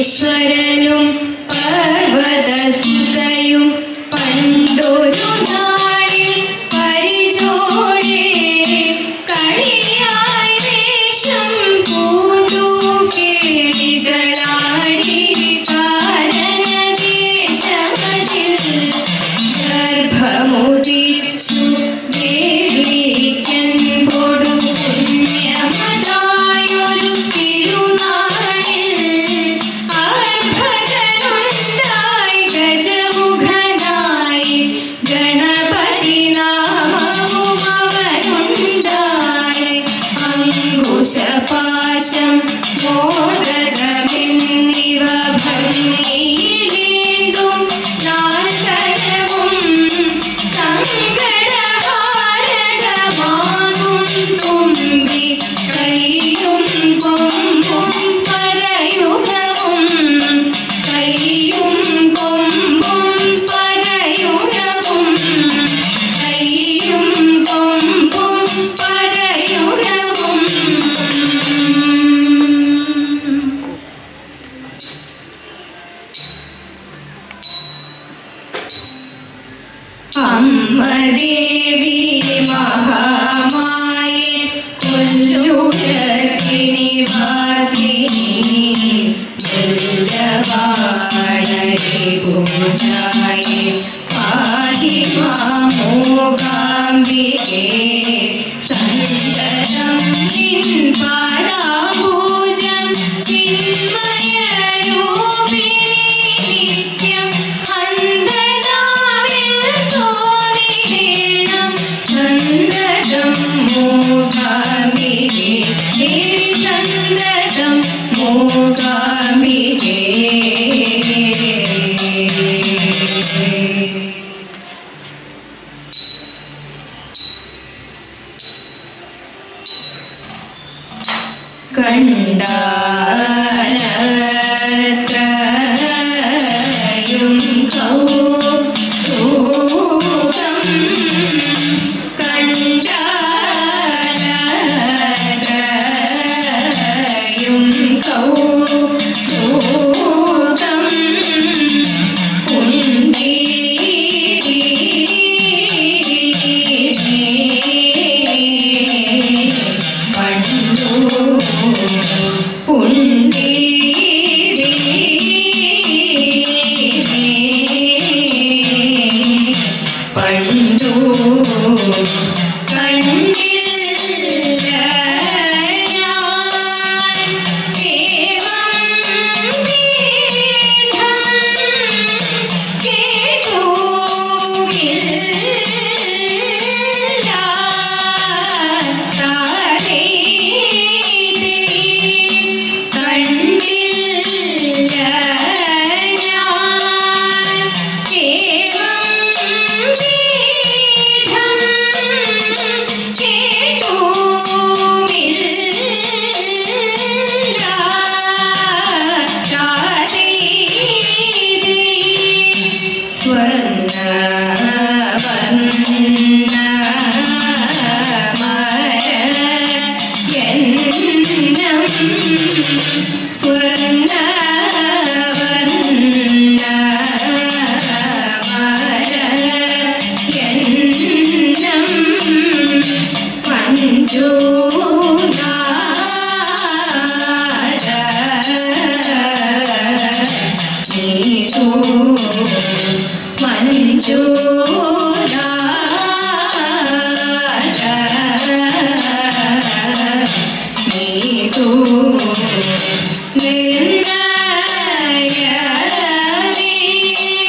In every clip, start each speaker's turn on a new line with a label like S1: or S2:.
S1: പരമേശ്വരനും പർവതസുതയും Sambhike, Sambhike. കണ്ടാലത്രയും swim Yeah, yeah,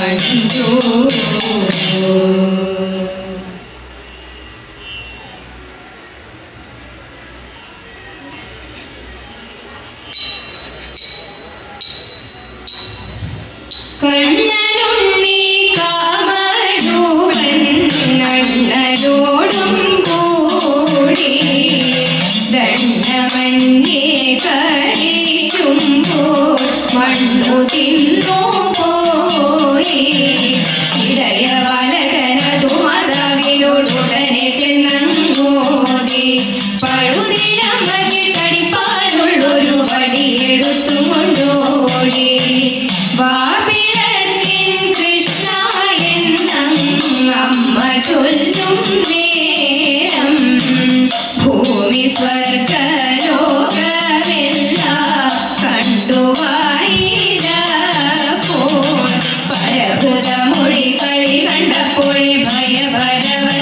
S1: 爱情就 വലകനതു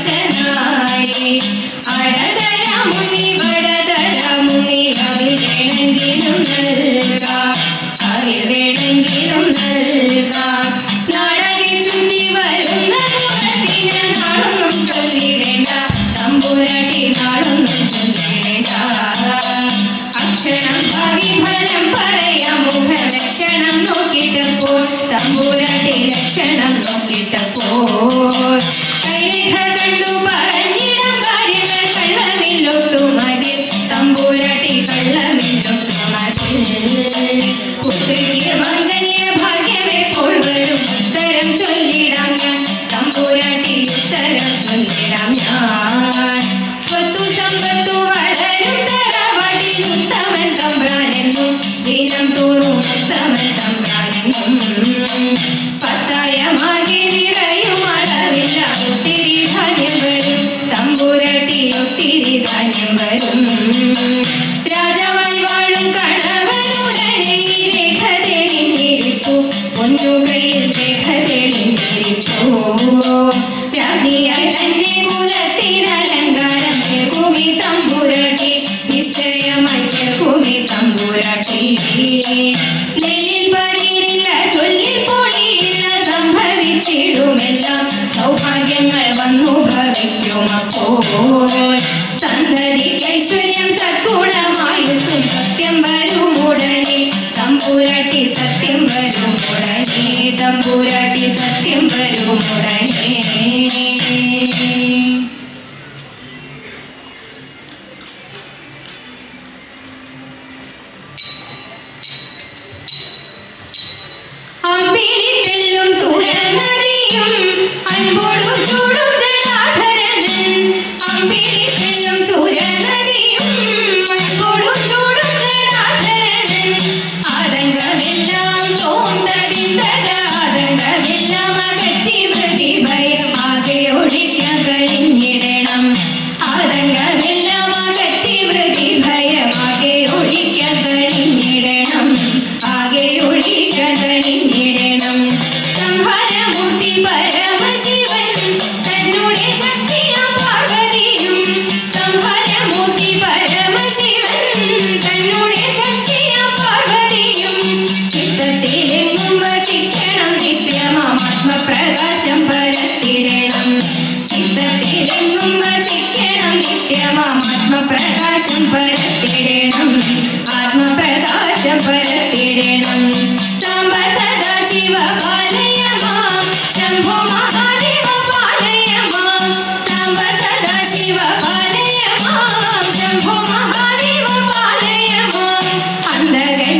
S1: Send Yeah, yeah. പരത്തിടണം ആത്മപ്രകാശം പരത്തിടണം. Samba Sadashiva പാലയ മാം ശംഭോ മഹാദേവ പാലയ മാം സാംബ സദാശിവ പാലയ മാം ശംഭോ മഹാദേവ പാലയ മാം അന്ധകൻ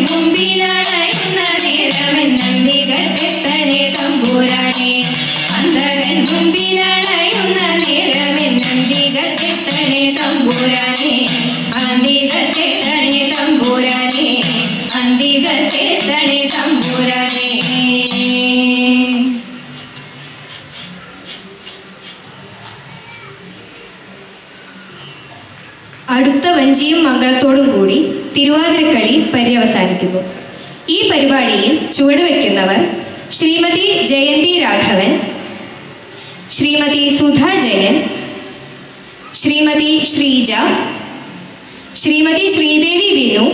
S1: നേരമെൻ നന്ദികത്തെത്തണേ തമ്പുരാനെ.
S2: മംഗളത്തോടും കൂടി തിരുവാതിരക്കളി പര്യവസാനിക്കുന്നു. ഈ പരിപാടിയിൽ ചുവടുവെക്കുന്നവർ ശ്രീമതി ജയന്തി രാഘവൻ ശ്രീമതി സുധ ജയൻ ശ്രീമതി ശ്രീജ ശ്രീമതി ശ്രീദേവി ബിനു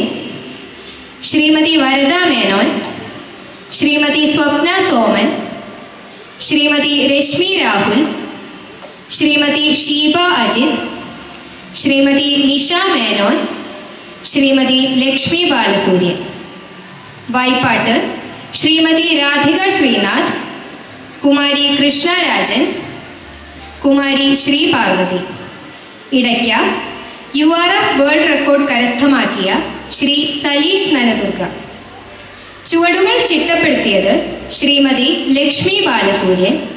S2: ശ്രീമതി വരദ മേനോൻ ശ്രീമതി സ്വപ്ന സോമൻ ശ്രീമതി രശ്മി രാഹുൽ ശ്രീമതി ഷീബ അജിത് ശ്രീമതി നിഷ മേനോൻ ശ്രീമതി ലക്ഷ്മി ബാലസൂര്യൻ. വായ്പാട്ട് ശ്രീമതി രാധിക ശ്രീനാഥ് കുമാരി കൃഷ്ണരാജൻ കുമാരി ശ്രീ പാർവതി. ഇടയ്ക്ക U R F world record കരസ്ഥമാക്കിയ ശ്രീ സലീസ് നനദുർഗ. ചുവടുകൾ ചിട്ടപ്പെടുത്തിയത് ശ്രീമതി ലക്ഷ്മി ബാലസൂര്യൻ.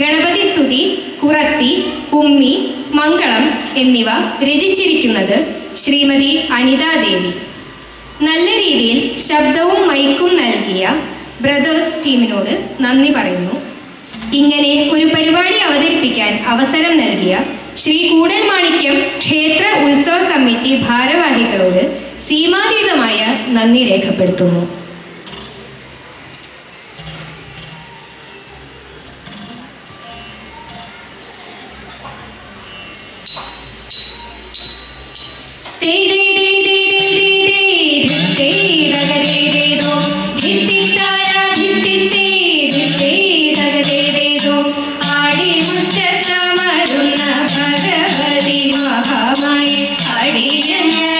S2: ഗണപതി സ്തുതി കുറത്തി കുമ്മി മംഗളം എന്നിവ രചിച്ചിരിക്കുന്നത് ശ്രീമതി അനിതാ ദേവി. നല്ല രീതിയിൽ ശബ്ദവും മൈക്കും നൽകിയ ബ്രദേഴ്സ് ടീമിനോട് നന്ദി പറയുന്നു. ഇങ്ങനെ ഒരു പരിപാടി അവതരിപ്പിക്കാൻ അവസരം നൽകിയ ശ്രീ കൂടൽമാണിക്യം ക്ഷേത്ര ഉത്സവ കമ്മിറ്റി ഭാരവാഹികളോട് സീമാതീതമായ നന്ദി രേഖപ്പെടുത്തുന്നു.
S1: മഹാമായി